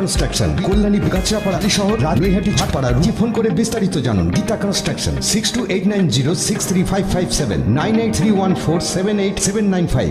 Construction Kalyani, গাছড়াপাড়া শহর রাজবিহাটি ছাটপাড়া রুচি phone করে বিস্তারিত জানুন। Geeta construction six two eight nine zero six three five five seven nine eight three one four seven eight seven nine five